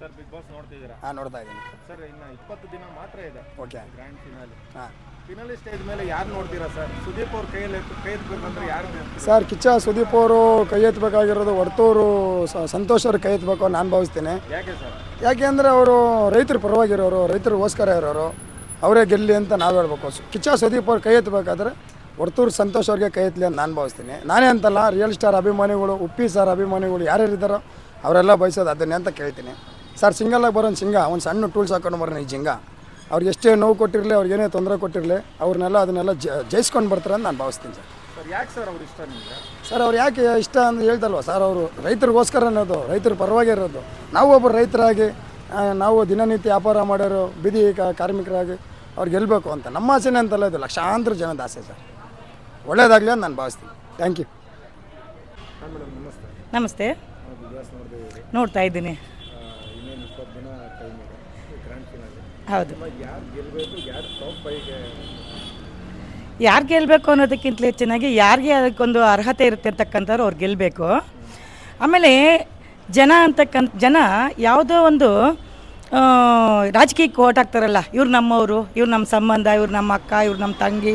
Sir big boss ನೋಡ್ತಿದ್ದೀರಾ? ಹಾಂ ನೋಡ್ತಾ ಇದ್ದೀನಿ. ಸರ್ ಇನ್ನು ಇಪ್ಪತ್ತು ದಿನ ಮಾತ್ರ ಇದೆ. ಓಕೆ ಗ್ರ್ಯಾಂಡ್ ಫಿನಾಲಿ ಹಾಂ. ಫಿನಾಲಿ ಸ್ಟೇಜ್ ಮೇಲೆ ಯಾರು ನೋಡ್ತೀರಾ ಸರ್ ಸುದೀಪ್ ಅವ್ರ ಕೈಯಲ್ಲಿ ಕೈ ಎತ್ಬೇಕಂದ್ರೆ ಯಾರು ಸರ್ ಕಿಚ್ಚ ಸುದೀಪ್ ಅವರು ಕೈ ಎತ್ತಬೇಕಾಗಿರೋದು ಹೊರತೂರು ಸಂತೋಷ್ ಅವ್ರು ಕೈ ಎತ್ತಬೇಕು ನಾನು ಭಾವಿಸ್ತೀನಿ. ಯಾಕೆ ಸರ್ ಯಾಕೆಂದರೆ ಅವರು ರೈತರ ಪರವಾಗಿರೋರು ರೈತರಿಗೋಸ್ಕರ ಇರೋರು ಅವರೇ ಗೆಲ್ಲಿ ಅಂತ ನಾವು ಹೇಳ್ಬೇಕು. ಕಿಚ್ಚ ಸುದೀಪ್ ಅವ್ರು ಕೈ ಎತ್ತಬೇಕಾದ್ರೆ ಹೊರತೂರು ಸಂತೋಷ್ ಅವ್ರಿಗೆ ಕೈ ಎತ್ತಲಿ ಅಂತ ನಾನು ಭಾವಿಸ್ತೀನಿ. ನಾನೇ ಅಂತಲ್ಲ ರಿಯಲ್ ಸ್ಟಾರ್ ಅಭಿಮಾನಿಗಳು ಉಪ್ಪಿ ಸರ್ ಅಭಿಮಾನಿಗಳು ಯಾರ್ಯಾರಿದ್ದಾರೋ ಅವರೆಲ್ಲ ಬಯಸೋದು ಅದನ್ನೇ ಅಂತ ಕೇಳ್ತೀನಿ. ಸರ್ ಸಿಂಗಲಾಗಿ ಬರೋನು ಸಿಂಗ ಒಂದು ಸಣ್ಣ ಟೂಲ್ಸ್ ಹಾಕೊಂಡು ಬರೋಣ ಈ ಜಿಂಗ. ಅವ್ರಿಗೆ ಎಷ್ಟೇ ನೋವು ಕೊಟ್ಟಿರಲಿ ಅವ್ರಿಗೆ ಏನೇ ತೊಂದರೆ ಕೊಟ್ಟಿರಲಿ ಅವ್ರನ್ನೆಲ್ಲ ಅದನ್ನೆಲ್ಲ ಜ ಜಯಿಸ್ಕೊಂಡು ಬರ್ತಾರೆ ಅಂತ ನಾನು ಭಾವಿಸ್ತೀನಿ ಸರ್. ಸರ್ ಯಾಕೆ ಸರ್ ಅವ್ರ ಇಷ್ಟ ನಿಮಗೆ? ಸರ್ ಅವ್ರು ಯಾಕೆ ಇಷ್ಟ ಅಂತ ಹೇಳ್ತಲ್ವ ಸರ್ ಅವರು ರೈತರಿಗೋಸ್ಕರ ಅನ್ನೋದು ರೈತರ ಪರವಾಗಿ ಇರೋದು. ನಾವು ಒಬ್ಬರು ರೈತರಾಗಿ ನಾವು ದಿನನಿತ್ಯ ವ್ಯಾಪಾರ ಮಾಡೋರು ಬೀದಿ ಕ- ಕಾರ್ಮಿಕರಾಗಿ ಅವ್ರು ಗೆಲ್ಲಬೇಕು ಅಂತ. ನಮ್ಮ ಆಸೆನೇ ಅಂತಲ್ಲ ಇದು ಲಕ್ಷಾಂತರ ಜನದ ಆಸೆ ಸರ್. ಒಳ್ಳೇದಾಗಲಿ ಅಂತ ನಾನು ಭಾವಿಸ್ತೀನಿ. ಥ್ಯಾಂಕ್ ಯು ನಮಸ್ತೆ. ನೋಡ್ತಾ ಇದ್ದೀನಿ. ಇಪ್ಪತ್ತು ದಿನ ಟೈಮ್ ಇದೆ. ಗ್ರ್ಯಾಂಡ್ ಫಿನಾಲಿ ಹೌದು. ಯಾರು ಗೆಲ್ಲಬೇಕು ಯಾರು ಟಾಪ್ ಫೈವ್ಗೆ ಯಾರು ಗೆಲ್ಲಬೇಕು ಅನ್ನೋದಕ್ಕಿಂತ ಹೆಚ್ಚಿನಾಗಿ ಯಾರಿಗೆ ಅದಕ್ಕೊಂದು ಅರ್ಹತೆ ಇರುತ್ತೆ ಅಂತಕ್ಕಂಥವ್ರು ಅವ್ರು ಗೆಲ್ಲಬೇಕು ಆಮೇಲೆ ಜನ ಅಂತಕ್ಕಂಥ ಜನ ಯಾವುದೋ ಒಂದು ರಾಜಕೀಯಕ್ಕೆ ಓಟ್ ಹಾಕ್ತಾರಲ್ಲ ಇವ್ರು ನಮ್ಮವರು ಇವ್ರು ನಮ್ಮ ಸಂಬಂಧ ಇವ್ರು ನಮ್ಮ ಅಕ್ಕ ಇವ್ರು ನಮ್ಮ ತಂಗಿ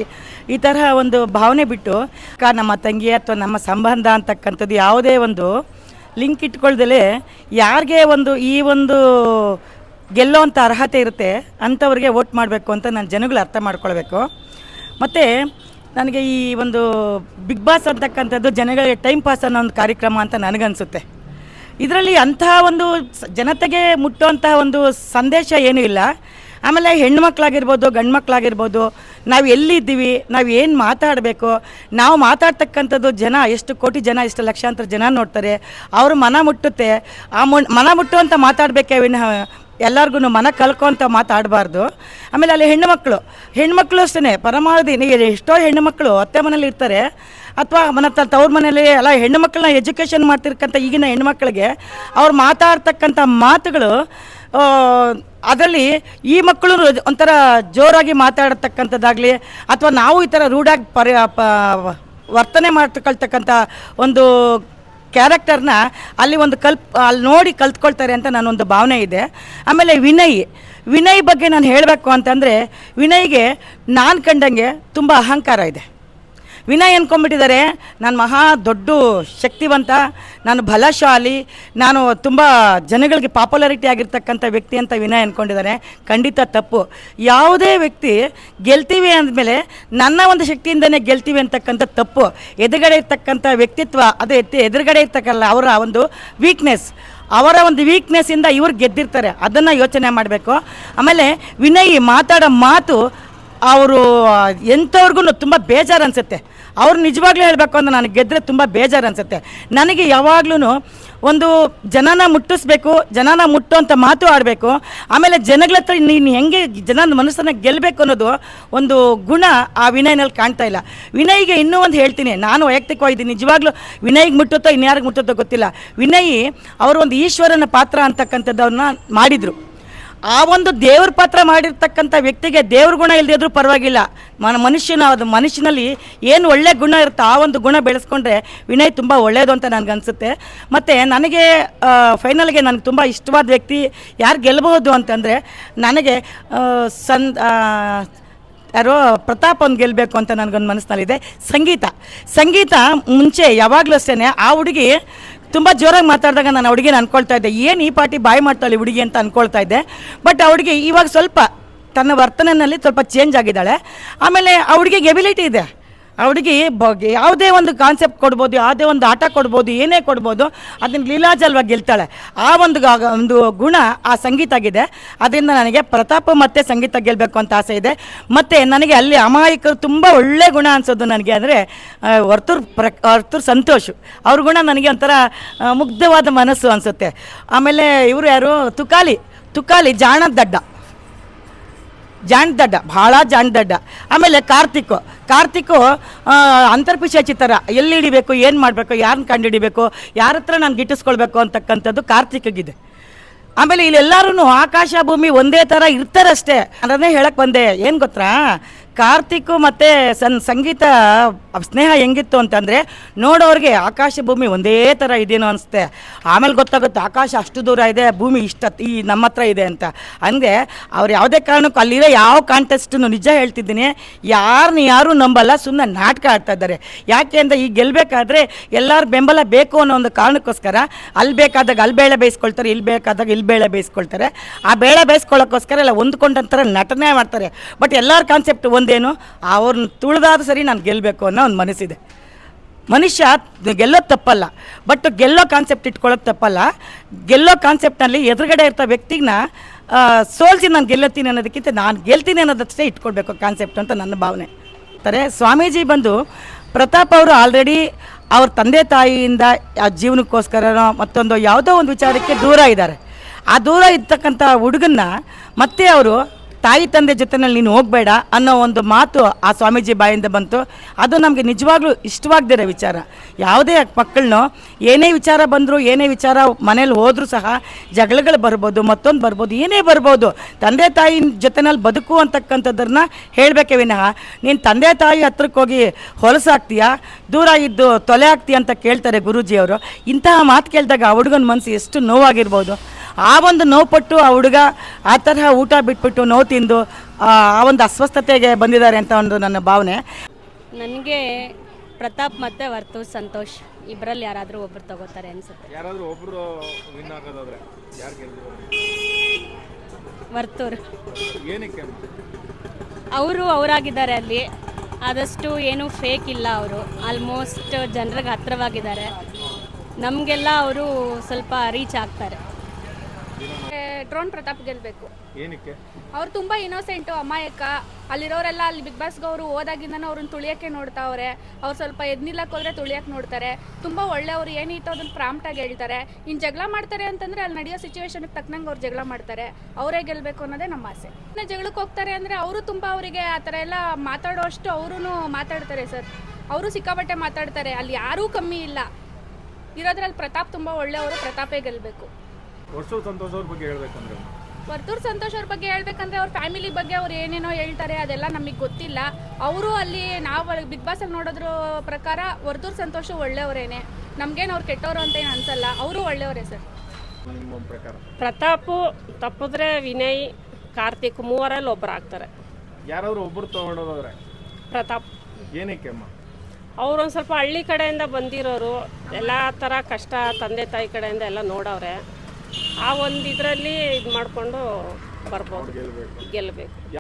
ಈ ತರಹ ಒಂದು ಭಾವನೆ ಬಿಟ್ಟು ಅಕ್ಕ ನಮ್ಮ ತಂಗಿ ಅಥವಾ ನಮ್ಮ ಸಂಬಂಧ ಅಂತಕ್ಕಂಥದ್ದು ಯಾವುದೇ ಒಂದು ಲಿಂಕ್ ಇಟ್ಕೊಳ್ದಲೇ ಯಾರಿಗೆ ಒಂದು ಈ ಒಂದು ಗೆಲ್ಲೋ ಅಂತ ಅರ್ಹತೆ ಇರುತ್ತೆ ಅಂಥವ್ರಿಗೆ ವೋಟ್ ಮಾಡಬೇಕು ಅಂತ ನಾನು ಜನಗಳು ಅರ್ಥ ಮಾಡ್ಕೊಳ್ಬೇಕು. ಮತ್ತು ನನಗೆ ಈ ಒಂದು ಬಿಗ್ ಬಾಸ್ ಅಂತಕ್ಕಂಥದ್ದು ಜನಗಳಿಗೆ ಟೈಮ್ ಪಾಸ್ ಅನ್ನೋ ಒಂದು ಕಾರ್ಯಕ್ರಮ ಅಂತ ನನಗನ್ಸುತ್ತೆ. ಇದರಲ್ಲಿ ಅಂತಹ ಒಂದು ಜನತೆಗೆ ಮುಟ್ಟುವಂತಹ ಒಂದು ಸಂದೇಶ ಏನೂ ಇಲ್ಲ. ಆಮೇಲೆ ಹೆಣ್ಮಕ್ಳಾಗಿರ್ಬೋದು ಗಂಡು ಮಕ್ಕಳಾಗಿರ್ಬೋದು ನಾವು ಎಲ್ಲಿದ್ದೀವಿ, ನಾವು ಏನು ಮಾತಾಡಬೇಕು, ನಾವು ಮಾತಾಡ್ತಕ್ಕಂಥದ್ದು ಜನ, ಎಷ್ಟು ಕೋಟಿ ಜನ, ಎಷ್ಟು ಲಕ್ಷಾಂತರ ಜನ ನೋಡ್ತಾರೆ, ಅವರು ಮನ ಮುಟ್ಟುತ್ತೆ. ಆ ಮು, ಮನ ಮುಟ್ಟುವಂಥ ಮಾತಾಡಬೇಕೆ ವಿನಃ ಎಲ್ಲರಿಗೂ ಮನ ಕಲ್ಕೊಂತ ಮಾತಾಡಬಾರ್ದು. ಆಮೇಲೆ ಅಲ್ಲಿ ಹೆಣ್ಣುಮಕ್ಕಳು ಹೆಣ್ಮಕ್ಳು ಅಷ್ಟೇ ಪರಮಾವಧಿ ಎಷ್ಟೋ ಹೆಣ್ಣುಮಕ್ಕಳು ಅತ್ತೆ ಮನೇಲಿ ಇರ್ತಾರೆ, ಅಥವಾ ಮನ ತವ್ರ ಮನೇಲಿ ಎಲ್ಲ ಹೆಣ್ಣು ಮಕ್ಕಳನ್ನ ಎಜುಕೇಷನ್ ಮಾಡ್ತಿರ್ಕಂಥ ಈಗಿನ ಹೆಣ್ಮಕ್ಳಿಗೆ ಅವ್ರು ಮಾತಾಡ್ತಕ್ಕಂಥ ಮಾತುಗಳು ಅದರಲ್ಲಿ ಈ ಮಕ್ಕಳು ಒಂಥರ ಜೋರಾಗಿ ಮಾತಾಡತಕ್ಕಂಥದ್ದಾಗಲಿ ಅಥವಾ ನಾವು ಈ ಥರ ರೂಢಾಗಿ ಪರ ವರ್ತನೆ ಮಾಡ್ಕೊಳ್ತಕ್ಕಂಥ ಒಂದು ಕ್ಯಾರೆಕ್ಟರ್ನ ಅಲ್ಲಿ ಒಂದು ಕಲ್ಪ್ ಅಲ್ಲಿ ನೋಡಿ ಕಲ್ತ್ಕೊಳ್ತಾರೆ ಅಂತ ನಾನೊಂದು ಭಾವನೆ ಇದೆ. ಆಮೇಲೆ ವಿನಯ್ ವಿನಯ್ ಬಗ್ಗೆ ನಾನು ಹೇಳಬೇಕು ಅಂತಂದರೆ ವಿನಯ್ಗೆ ನಾನು ಕಂಡಂಗೆ ತುಂಬ ಅಹಂಕಾರ ಇದೆ. ವಿನಯ್ ಅಂದ್ಕೊಂಡ್ಬಿಟ್ಟಿದ್ದಾರೆ ನಾನು ಮಹಾ ದೊಡ್ಡ ಶಕ್ತಿವಂತ, ನಾನು ಬಲಶಾಲಿ, ನಾನು ತುಂಬ ಜನಗಳಿಗೆ ಪಾಪ್ಯುಲಾರಿಟಿ ಆಗಿರ್ತಕ್ಕಂಥ ವ್ಯಕ್ತಿ ಅಂತ ವಿನಯ್ ಅಂದ್ಕೊಂಡಿದ್ದಾರೆ ಖಂಡಿತ ತಪ್ಪು. ಯಾವುದೇ ವ್ಯಕ್ತಿ ಗೆಲ್ತೀವಿ ಅಂದಮೇಲೆ ನನ್ನ ಒಂದು ಶಕ್ತಿಯಿಂದನೇ ಗೆಲ್ತೀವಿ ಅಂತಕ್ಕಂಥ ತಪ್ಪು. ಎದುರುಗಡೆ ಇರ್ತಕ್ಕಂಥ ವ್ಯಕ್ತಿತ್ವ, ಅದು ಎತ್ತಿ ಎದುರುಗಡೆ ಇರ್ತಕ್ಕಲ್ಲ ಅವರ ಒಂದು ವೀಕ್ನೆಸ್ ಅವರ ಒಂದು ವೀಕ್ನೆಸ್ಸಿಂದ ಇವ್ರು ಗೆದ್ದಿರ್ತಾರೆ. ಅದನ್ನು ಯೋಚನೆ ಮಾಡಬೇಕು. ಆಮೇಲೆ ವಿನಯ್ ಮಾತಾಡೋ ಮಾತು, ಅವರು ಎಂಥವ್ರಿಗೂ ತುಂಬ ಬೇಜಾರು ಅನಿಸುತ್ತೆ. ಅವ್ರು ನಿಜವಾಗ್ಲೂ ಹೇಳಬೇಕು ಅಂದ್ರೆ ನನಗೆ ಗೆದ್ದರೆ ತುಂಬ ಬೇಜಾರು ಅನಿಸುತ್ತೆ. ನನಗೆ ಯಾವಾಗ್ಲೂ ಒಂದು ಜನನ ಮುಟ್ಟಿಸ್ಬೇಕು, ಜನನ ಅಂತ ಮಾತು ಆಡಬೇಕು, ಆಮೇಲೆ ಜನಗಳ ಹತ್ರ ನೀನು ಹೆಂಗೆ ಜನನ ಮನಸ್ಸನ್ನು ಗೆಲ್ಲಬೇಕು ಅನ್ನೋದು ಒಂದು ಗುಣ ಆ ವಿನಯ್ನಲ್ಲಿ ಕಾಣ್ತಾ ಇಲ್ಲ. ವಿನಯ್ಗೆ ಇನ್ನೂ ಒಂದು ಹೇಳ್ತೀನಿ, ನಾನು ವೈಯಕ್ತಿಕವಾಗಿದ್ದೀನಿ, ನಿಜವಾಗ್ಲೂ ವಿನಯ್ಗೆ ಮುಟ್ಟುತ್ತೋ ಇನ್ಯಾರಿಗೆ ಮುಟ್ಟುತ್ತೋ ಗೊತ್ತಿಲ್ಲ. ವಿನಯ್ ಅವರು ಒಂದು ಈಶ್ವರನ ಪಾತ್ರ ಅಂತಕ್ಕಂಥದ್ದವ್ರನ್ನ ಮಾಡಿದರು. ಆ ಒಂದು ದೇವ್ರ ಪಾತ್ರ ಮಾಡಿರ್ತಕ್ಕಂಥ ವ್ಯಕ್ತಿಗೆ ದೇವ್ರ ಗುಣ ಇಲ್ಲದಿದ್ರೂ ಪರವಾಗಿಲ್ಲ. ಮನ ಮನುಷ್ಯನ ಅದು ಮನುಷ್ಯನಲ್ಲಿ ಏನು ಒಳ್ಳೆ ಗುಣ ಇರುತ್ತೋ ಆ ಒಂದು ಗುಣ ಬೆಳೆಸ್ಕೊಂಡ್ರೆ ವಿನಯ್ ತುಂಬ ಒಳ್ಳೆಯದು ಅಂತ ನನಗನ್ಸುತ್ತೆ ಮತ್ತು ನನಗೆ ಫೈನಲ್ಗೆ ನನಗೆ ತುಂಬ ಇಷ್ಟವಾದ ವ್ಯಕ್ತಿ ಯಾರು ಗೆಲ್ಲಬಹುದು ಅಂತಂದರೆ ನನಗೆ ಸನ್ ಯಾರೋ ಪ್ರತಾಪ್ ಒಂದು ಗೆಲ್ಲಬೇಕು ಅಂತ ನನಗೊಂದು ಮನಸ್ಸಿನಲ್ಲಿದೆ ಸಂಗೀತ. ಸಂಗೀತ ಮುಂಚೆ ಯಾವಾಗಲೂ ಅಷ್ಟೇ ಆ ಹುಡುಗಿ ತುಂಬ ಜೋರಾಗಿ ಮಾತಾಡಿದಾಗ ನಾನು ಹುಡುಗಿನ ಅನ್ಕೊಳ್ತಾ ಇದ್ದೆ. ಏನು ಈ ಪಾರ್ಟಿ ಬಾಯಿ ಮಾಡ್ತಾಳೆ ಹುಡುಗಿ ಅಂತ ಅನ್ಕೊಳ್ತಾ ಇದ್ದೆ. ಬಟ್ ಹುಡುಗಿ ಇವಾಗ ಸ್ವಲ್ಪ ತನ್ನ ವರ್ತನೆಯಲ್ಲಿ ಸ್ವಲ್ಪ ಚೇಂಜ್ ಆಗಿದ್ದಾಳೆ. ಆಮೇಲೆ ಆ ಎಬಿಲಿಟಿ ಇದೆ. ಆ ಹುಡುಗಿ ಯಾವುದೇ ಒಂದು ಕಾನ್ಸೆಪ್ಟ್ ಕೊಡ್ಬೋದು, ಯಾವುದೇ ಒಂದು ಆಟ ಕೊಡ್ಬೋದು, ಏನೇ ಕೊಡ್ಬೋದು, ಅದನ್ನು ಲೀಲಾಜಲ್ವಾಗಿ ಗೆಲ್ತಾಳೆ. ಆ ಒಂದು ಒಂದು ಗುಣ ಆ ಸಂಗೀತ ಆಗಿದೆ ಅದರಿಂದ ನನಗೆ ಪ್ರತಾಪ ಮತ್ತು ಸಂಗೀತ ಗೆಲ್ಲಬೇಕು ಅಂತ ಆಸೆ ಇದೆ. ಮತ್ತು ನನಗೆ ಅಲ್ಲಿ ಅಮಾಯಕರು ತುಂಬ ಒಳ್ಳೆ ಗುಣ ಅನಿಸೋದು ನನಗೆ ಅಂದರೆ ವರ್ತೂರ್ ಪ್ರ ವರ್ತೂರ್ ಸಂತೋಷ್. ಅವ್ರ ಗುಣ ನನಗೆ ಒಂಥರ ಮುಗ್ಧವಾದ ಮನಸ್ಸು ಅನಿಸುತ್ತೆ. ಆಮೇಲೆ ಇವರು ಯಾರು? ತುಕಾಲಿ. ತುಕಾಲಿ ಜಾಣದ ದಡ್ಡ. ಜಾಣ್ದಡ್ಡ, ಭಾಳ ಜಾಣ್ದಡ್ಡ. ಆಮೇಲೆ ಕಾರ್ತಿಕ್ ಕಾರ್ತಿಕ್ ಥರ ಎಲ್ಲಿ ಹಿಡಿಬೇಕು, ಏನು ಮಾಡಬೇಕು ಯಾರನ್ನ ಕಂಡುಹಿಡಿಬೇಕು, ಯಾರ ಹತ್ರ ನಾನು ಗಿಟ್ಟಿಸ್ಕೊಳ್ಬೇಕು ಅಂತಕ್ಕಂಥದ್ದು ಕಾರ್ತಿಕ್ಗಿದೆ ಆಮೇಲೆ ಇಲ್ಲೆಲ್ಲರೂ ಆಕಾಶ ಭೂಮಿ ಒಂದೇ ಥರ ಇರ್ತಾರಷ್ಟೇ. ಅದನ್ನೇ ಹೇಳಕ್ಕೆ ಬಂದೆ. ಏನು ಗೊತ್ತಾ? ಕಾರ್ತಿಕ್ ಮತ್ತು ಸನ್ ಸಂಗೀತ ಸ್ನೇಹ ಹೆಂಗಿತ್ತು ಅಂತಂದರೆ ನೋಡೋರಿಗೆ ಆಕಾಶ ಭೂಮಿ ಒಂದೇ ಥರ ಇದೇನೋ ಅನಿಸುತ್ತೆ. ಆಮೇಲೆ ಗೊತ್ತಾಗುತ್ತೆ ಆಕಾಶ ಅಷ್ಟು ದೂರ ಇದೆ, ಭೂಮಿ ಇಷ್ಟ ಈ ನಮ್ಮ ಹತ್ರ ಇದೆ ಅಂತ. ಹಂಗೆ ಅವ್ರು ಯಾವುದೇ ಕಾರಣಕ್ಕೂ ಅಲ್ಲಿರೋ ಯಾವ ಕಾಂಟೆಸ್ಟನ್ನು ನಿಜ ಹೇಳ್ತಿದ್ದೀನಿ ಯಾರನ್ನ ಯಾರೂ ನಂಬಲ್ಲ ಸುಮ್ಮನೆ ನಾಟಕ ಆಡ್ತಾ ಇದ್ದಾರೆ. ಯಾಕೆ ಅಂದರೆ ಈಗ ಗೆಲ್ಲಬೇಕಾದ್ರೆ ಎಲ್ಲರ ಬೆಂಬಲ ಬೇಕು ಅನ್ನೋ ಒಂದು ಕಾರಣಕ್ಕೋಸ್ಕರ ಅಲ್ಲಿ ಬೇಕಾದಾಗ ಅಲ್ಲಿ ಬೇಳೆ ಬೇಯಿಸ್ಕೊಳ್ತಾರೆ ಇಲ್ಲಿ ಬೇಕಾದಾಗ ಇಲ್ಲಿ ಬೇಳೆ ಬೇಯಿಸ್ಕೊಳ್ತಾರೆ. ಆ ಬೇಳೆ ಬೇಯಿಸ್ಕೊಳ್ಳೋಕ್ಕೋಸ್ಕರ ಎಲ್ಲ ಹೊಂದ್ಕೊಂಡಂತರ ನಟನೆ ಮಾಡ್ತಾರೆ. ಬಟ್ ಎಲ್ಲರ ಕಾನ್ಸೆಪ್ಟ್ ಒಂದೇನು ಅವ್ರನ್ನ ತುಳಿದಾದ ಸರಿ ನಾನು ಗೆಲ್ಲಬೇಕು ಅನ್ನೋ ಒಂದು ಮನಸ್ಸಿದೆ. ಮನುಷ್ಯ ಗೆಲ್ಲೋದು ತಪ್ಪಲ್ಲ, ಬಟ್ ಗೆಲ್ಲೋ ಕಾನ್ಸೆಪ್ಟ್ ಇಟ್ಕೊಳ್ಳೋದು ತಪ್ಪಲ್ಲ. ಗೆಲ್ಲೋ ಕಾನ್ಸೆಪ್ಟ್ನಲ್ಲಿ ಎದುರುಗಡೆ ಇರ್ತ ವ್ಯಕ್ತಿನ ಸೋಲ್ಸಿ ನಾನು ಗೆಲ್ಲತ್ತೀನಿ ಅನ್ನೋದಕ್ಕಿಂತ ನಾನು ಗೆಲ್ತೀನಿ ಅನ್ನೋದಷ್ಟೇ ಇಟ್ಕೊಳ್ಬೇಕು ಕಾನ್ಸೆಪ್ಟ್ ಅಂತ ನನ್ನ ಭಾವನೆ. ತಾರೆ, ಸ್ವಾಮೀಜಿ ಬಂದು ಪ್ರತಾಪ್ ಅವರು ಆಲ್ರೆಡಿ ಅವ್ರ ತಂದೆ ತಾಯಿಯಿಂದ ಆ ಜೀವನಕ್ಕೋಸ್ಕರನೋ ಮತ್ತೊಂದು ಯಾವುದೋ ಒಂದು ವಿಚಾರಕ್ಕೆ ದೂರ ಇದ್ದಾರೆ. ಆ ದೂರ ಇರ್ತಕ್ಕಂಥ ಹುಡುಗನ್ನ ಮತ್ತೆ ಅವರು ತಾಯಿ ತಂದೆ ಜೊತೆನಲ್ಲಿ ನೀನು ಹೋಗಬೇಡ ಅನ್ನೋ ಒಂದು ಮಾತು ಆ ಸ್ವಾಮೀಜಿ ಬಾಯಿಂದ ಬಂತು. ಅದು ನಮಗೆ ನಿಜವಾಗ್ಲೂ ಇಷ್ಟವಾಗದಿರೋ ವಿಚಾರ. ಯಾವುದೇ ಮಕ್ಕಳನ್ನೋ ಏನೇ ವಿಚಾರ ಬಂದರೂ, ಏನೇ ವಿಚಾರ ಮನೇಲಿ ಹೋದರೂ ಸಹ ಜಗಳಗಳು ಬರ್ಬೋದು, ಮತ್ತೊಂದು ಬರ್ಬೋದು, ಏನೇ ಬರ್ಬೋದು, ತಂದೆ ತಾಯಿ ಜೊತೆನಲ್ಲಿ ಬದುಕು ಅಂತಕ್ಕಂಥದ್ದನ್ನ ಹೇಳಬೇಕೇ ವಿನಃ, ನೀನು ತಂದೆ ತಾಯಿ ಹತ್ರಕ್ಕೆ ಹೋಗಿ ಹೊಲಸಾಗ್ತೀಯಾ ದೂರ ಇದ್ದು ತೊಲೆ ಆಗ್ತೀಯ ಅಂತ ಕೇಳ್ತಾರೆ ಗುರೂಜಿಯವರು. ಇಂತಹ ಮಾತು ಕೇಳಿದಾಗ ಆ ಹುಡುಗನ ಮನಸ್ಸು ಎಷ್ಟು ನೋವಾಗಿರ್ಬೋದು. ಆ ಒಂದು ನೋವು ಪಟ್ಟು ಆ ಹುಡುಗ ಆ ತರಹ ಊಟ ಬಿಟ್ಬಿಟ್ಟು ನೋವು ತಿಂದು ಆ ಒಂದು ಅಸ್ವಸ್ಥತೆಗೆ ಬಂದಿದ್ದಾರೆ ಅಂತ ಒಂದು ನನ್ನ ಭಾವನೆ. ನನಗೆ ಪ್ರತಾಪ್ ಮತ್ತೆ ವರ್ತು ಸಂತೋಷ್ ಇಬ್ಬರಲ್ಲಿ ಯಾರಾದರೂ ಒಬ್ಬರು ತಗೋತಾರೆ ಅನ್ಸುತ್ತೆ. ಯಾರಾದರೂ ಒಬ್ಬರು ವಿನ್ ಆಗೋದಾದ್ರೆ ಯಾರು ವರ್ತೂರ್. ಏನಕ್ಕೆ? ಅವರು ಅವರಾಗಿದ್ದಾರೆ ಅಲ್ಲಿ. ಆದಷ್ಟು ಏನು ಫೇಕ್ ಇಲ್ಲ ಅವರು. ಆಲ್ಮೋಸ್ಟ್ ಜನರಿಗೆ ಹತ್ರವಾಗಿದ್ದಾರೆ. ನಮಗೆಲ್ಲ ಅವರು ಸ್ವಲ್ಪ ರೀಚ್ ಆಗ್ತಾರೆ. ಡ್ರೋನ್ ಪ್ರತಾಪ್ ಗೆಲ್ಬೇಕು. ಏನಕ್ಕೆ? ಅವ್ರು ತುಂಬಾ ಇನ್ನೋಸೆಂಟ್ ಅಮಾಯಕ. ಅಲ್ಲಿರೋರೆಲ್ಲ ಅಲ್ಲಿ ಬಿಗ್ ಬಾಸ್ಗೆ ಅವರು ಹೋದಾಗಿಂದನೂ ಅವ್ರನ್ನ ತುಳಿಯಕ್ಕೆ ನೋಡ್ತಾವ್ರೆ. ಅವ್ರು ಸ್ವಲ್ಪ ಎದ್ ನಿಲ್ಲಕ್ಕೆ ಹೋದ್ರೆ ತುಳಿಯಕ್ಕೆ ನೋಡ್ತಾರೆ. ತುಂಬಾ ಒಳ್ಳೆಯವ್ರು ಏನಿತ್ತು ಅದನ್ನ ಪ್ರಾಂಪ್ಟಾಗಿ ಹೇಳ್ತಾರೆ. ಇನ್ ಜಗಳ ಮಾಡ್ತಾರೆ ಅಂತಂದ್ರೆ ಅಲ್ಲಿ ನಡೆಯೋ ಸಿಚುವೇಶನ್ ತಕ್ಕನಂಗೆ ಅವ್ರು ಜಗಳ ಮಾಡ್ತಾರೆ. ಅವರೇ ಗೆಲ್ಬೇಕು ಅನ್ನೋದೇ ನಮ್ಮ ಆಸೆ. ಇನ್ನು ಜಗಳಕ್ಕೆ ಹೋಗ್ತಾರೆ ಅಂದ್ರೆ ಅವರು ತುಂಬಾ ಅವರಿಗೆ ಆ ಥರ ಎಲ್ಲ ಮಾತಾಡೋಷ್ಟು ಅವರು ಮಾತಾಡ್ತಾರೆ ಸರ್. ಅವರು ಸಿಕ್ಕಾಪಟ್ಟೆ ಮಾತಾಡ್ತಾರೆ. ಅಲ್ಲಿ ಯಾರೂ ಕಮ್ಮಿ ಇಲ್ಲ. ಇರೋದ್ರಲ್ಲಿ ಪ್ರತಾಪ್ ತುಂಬಾ ಒಳ್ಳೆಯವರು ಪ್ರತಾಪೇ ಗೆಲ್ಬೇಕು. ವರ್ಷ ಸಂತೋಷ ಅವ್ರ ಬಗ್ಗೆ ಹೇಳ್ಬೇಕಂದ್ರೆ. ವರ್ತೂರ್ ಸಂತೋಷ್ ಅವ್ರ ಬಗ್ಗೆ ಹೇಳ್ಬೇಕಂದ್ರೆ ಅವ್ರ ಫ್ಯಾಮಿಲಿ ಬಗ್ಗೆ ಅವ್ರು ಏನೇನೋ ಹೇಳ್ತಾರೆ ಅದೆಲ್ಲ ನಮಗೆ ಗೊತ್ತಿಲ್ಲ. ಅವರು ಅಲ್ಲಿ ನಾವು ಬಿಗ್ ಬಾಸ್ ಅಲ್ಲಿ ನೋಡೋದ್ರ ಪ್ರಕಾರ ವರ್ತೂರ್ ಸಂತೋಷ ಒಳ್ಳೆಯವರೇನೆ. ನಮ್ಗೇನು ಅವ್ರು ಕೆಟ್ಟವರು ಅಂತ ಏನು ಅನ್ಸಲ್ಲ ಅವರು ಒಳ್ಳೆಯವರೇ ಸರ್. ಪ್ರತಾಪ್ ತಪ್ಪಿದ್ರೆ ವಿನಯ್ ಕಾರ್ತಿಕ್ ಮೂವರಲ್ಲಿ ಒಬ್ಬರು ಆಗ್ತಾರೆ. ಯಾರಾದ್ರು ಒಬ್ಬರು ತಗೊಂಡೋದ್ರೆ? ಪ್ರತಾಪ್. ಏನಕ್ಕೆ ಅಮ್ಮ? ಒಂದು ಸ್ವಲ್ಪ ಹಳ್ಳಿ ಕಡೆಯಿಂದ ಬಂದಿರೋರು ಎಲ್ಲ ಥರ ಕಷ್ಟ ತಂದೆ ತಾಯಿ ಕಡೆಯಿಂದ ಎಲ್ಲ ನೋಡವ್ರೆ. ಆ ಒಂದು ಇದರಲ್ಲಿ ಇದು ಮಾಡಿಕೊಂಡು ಬರ್ಬೋದು ಗೆಲ್ಬೇಕು. ಗೆಲ್ಲಬೇಕು